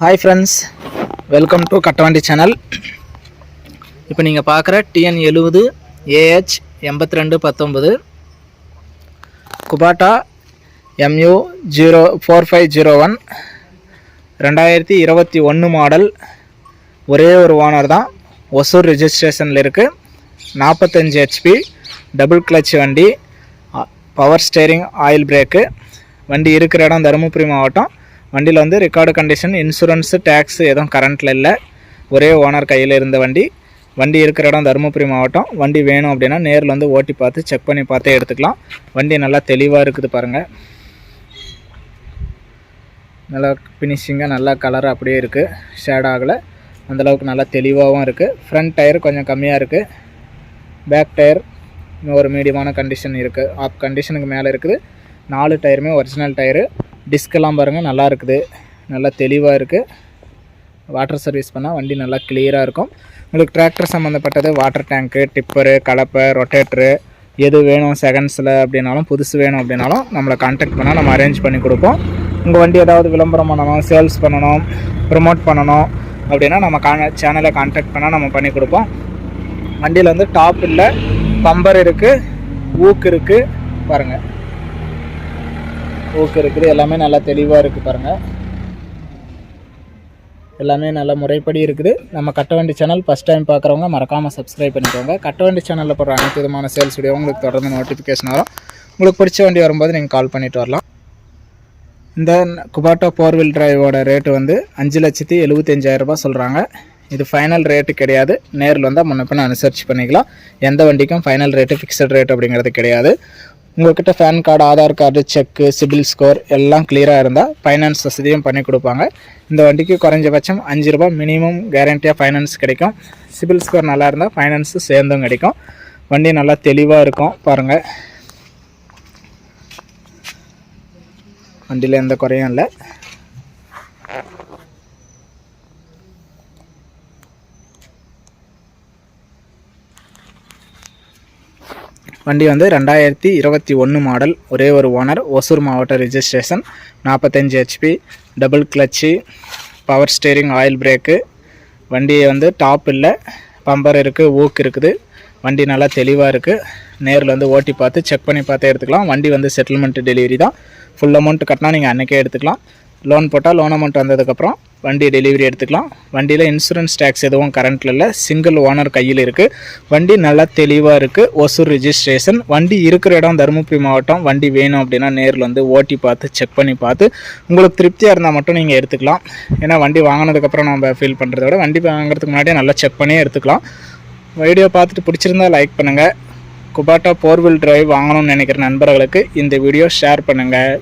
Hi friends welcome to Kattavandi channel இப்போ நீங்கள் பார்க்குற டிஎன் எழுபது ஏஹெச் எண்பத்தி ரெண்டு பத்தொம்பது Kubota MU zero four five zero one ரெண்டாயிரத்தி இருபத்தி ஒன்று மாடல் ஒரே ஒரு ஓனர் தான். ஒசூர் ரிஜிஸ்ட்ரேஷனில் இருக்குது நாற்பத்தஞ்சு ஹெச்பி டபுள் கிளச் வண்டி பவர் ஸ்டேரிங் ஆயில் பிரேக்கு வண்டி இருக்கிற இடம் தருமபுரி மாவட்டம். வண்டியில் வந்து ரெக்கார்டு கண்டிஷன் இன்சூரன்ஸு டேக்ஸு எதுவும் கரண்ட்டில் இல்லை. ஒரே ஓனர் கையில் இருந்த வண்டி. வண்டி இருக்கிற இடம் தருமபுரி மாவட்டம். வண்டி வேணும் அப்படின்னா நேரில் வந்து ஓட்டி பார்த்து செக் பண்ணி பார்த்தே எடுத்துக்கலாம். வண்டி நல்லா தெளிவாக இருக்குது பாருங்கள் நல்லா ஃபினிஷிங்காக நல்லா கலர் அப்படியே இருக்குது ஷேட் ஆகலை. அந்தளவுக்கு நல்லா தெளிவாகவும் இருக்குது ஃப்ரண்ட் டயர் கொஞ்சம் கம்மியாக இருக்குது பேக் டயர் ஒரு மீடியமான கண்டிஷன் இருக்குது ஆப் கண்டிஷனுக்கு மேலே இருக்குது. நாலு டயருமே ஒரிஜினல் டயரு டிஸ்கெல்லாம் பாருங்கள் நல்லா இருக்குது. நல்லா தெளிவாக இருக்குது வாட்டர் சர்வீஸ் பண்ணால் வண்டி நல்லா கிளியராக இருக்கும். உங்களுக்கு டிராக்டர் சம்மந்தப்பட்டது வாட்டர் டேங்க்கு டிப்பரு கலப்பை ரொட்டேட்ரு எது வேணும் செகண்ட்ஸில் அப்படின்னாலும் புதுசு வேணும் அப்படின்னாலும் நம்மளை கான்டாக்ட் பண்ணால் நம்ம அரேஞ்ச் பண்ணி கொடுப்போம். உங்கள் வண்டி ஏதாவது விளம்பரம் பண்ணணும் சேல்ஸ் பண்ணணும் ப்ரொமோட் பண்ணணும் அப்படின்னா நம்ம கான சேனலை கான்டாக்ட் பண்ணால் நம்ம பண்ணி கொடுப்போம். வண்டியில் வந்து டாப் இல்லை பம்பர் இருக்குது ஊக்கு இருக்குது பாருங்கள் ஊக்கு இருக்குது எல்லாமே நல்லா தெளிவாக இருக்குது பாருங்கள் எல்லாமே நல்ல முறைப்படி இருக்குது. நம்ம கட்டவண்டி சேனல் ஃபஸ்ட் டைம் பார்க்குறவங்க மறக்காமல் சப்ஸ்கிரைப் பண்ணிக்கோங்க. கட்டவண்டி சேனலில் போடுற அனைத்து விதமான சேல்ஸ் வீடியோ உங்களுக்கு தொடர்ந்து நோட்டிஃபிகேஷன் வரும். உங்களுக்கு பிடிச்ச வண்டி வரும்போது நீங்கள் கால் பண்ணிட்டு வரலாம். இந்த குபாட்டோ ஃபோர் வீல் டிரைவோட ரேட்டு வந்து அஞ்சு லட்சத்தி எழுபத்தஞ்சாயிரரூபா சொல்கிறாங்க இது ஃபைனல் ரேட்டு கிடையாது. நேரில் வந்தால் முன்ன அனுசரிச்சு பண்ணிக்கலாம். எந்த வண்டிக்கும் ஃபைனல் ரேட்டு ஃபிக்ஸட் ரேட் அப்படிங்கிறது கிடையாது. உங்கள்கிட்ட PAN card Aadhaar card cheque CIBIL score எல்லாம் கிளியராக இருந்தால் ஃபைனான்ஸ் வசதியும் பண்ணி கொடுப்பாங்க. இந்த வண்டிக்கு குறைஞ்சபட்சம் அஞ்சு ரூபா மினிமம் கேரண்டியாக ஃபைனான்ஸ் கிடைக்கும். சிபில் ஸ்கோர் நல்லா இருந்தால் ஃபைனான்ஸு சேர்ந்தும் கிடைக்கும். வண்டி நல்லா தெளிவாக இருக்கும் பாருங்கள் வண்டியில் எந்த குறையும் இல்லை. வண்டி வந்து ரெண்டாயிரத்தி இருபத்தி ஒன்று மாடல் ஒரே ஒரு ஓனர் ஒசூர் மாவட்ட ரிஜிஸ்ட்ரேஷன் நாற்பத்தஞ்சு HP double clutch power steering oil brake வண்டி வந்து டாப் இல்லை பம்பர் இருக்குது ஊக்கு இருக்குது. வண்டி நல்லா தெளிவாக இருக்குது நேரில் வந்து ஓட்டி பார்த்து செக் பண்ணி பார்த்து எடுத்துக்கலாம். வண்டி வந்து செட்டில்மெண்ட் டெலிவரி தான். ஃபுல் அமௌண்ட் கட்டினா நீங்கள் அன்றைக்கே எடுத்துக்கலாம். லோன் போட்டால் லோன் அமௌண்ட் வந்ததுக்கப்புறம் வண்டி டெலிவரி எடுத்துக்கலாம். வண்டியில் இன்சூரன்ஸ் டேக்ஸ் எதுவும் கரண்ட்டில் இல்லை. சிங்கிள் ஓனர் கையில் இருக்குது வண்டி நல்லா தெளிவாக இருக்குது ஒசூர் ரிஜிஸ்ட்ரேஷன் வண்டி இருக்கிற இடம் தருமபுரி மாவட்டம். வண்டி வேணும் அப்படின்னா நேரில் வந்து ஓட்டி பார்த்து செக் பண்ணி பார்த்து உங்களுக்கு திருப்தியாக இருந்தால் மட்டும் நீங்கள் எடுத்துக்கலாம். ஏன்னா வண்டி வாங்கினதுக்கப்புறம் நம்ம ஃபீல் பண்ணுறத விட வண்டி வாங்குறதுக்கு முன்னாடியே நல்லா செக் பண்ணியே எடுத்துக்கலாம். வீடியோ பார்த்துட்டு பிடிச்சிருந்தா லைக் பண்ணுங்கள் குபாட்டா ஃபோர் வீல் டிரைவ் வாங்கணும்னு நினைக்கிற நண்பர்களுக்கு இந்த வீடியோ ஷேர் பண்ணுங்கள்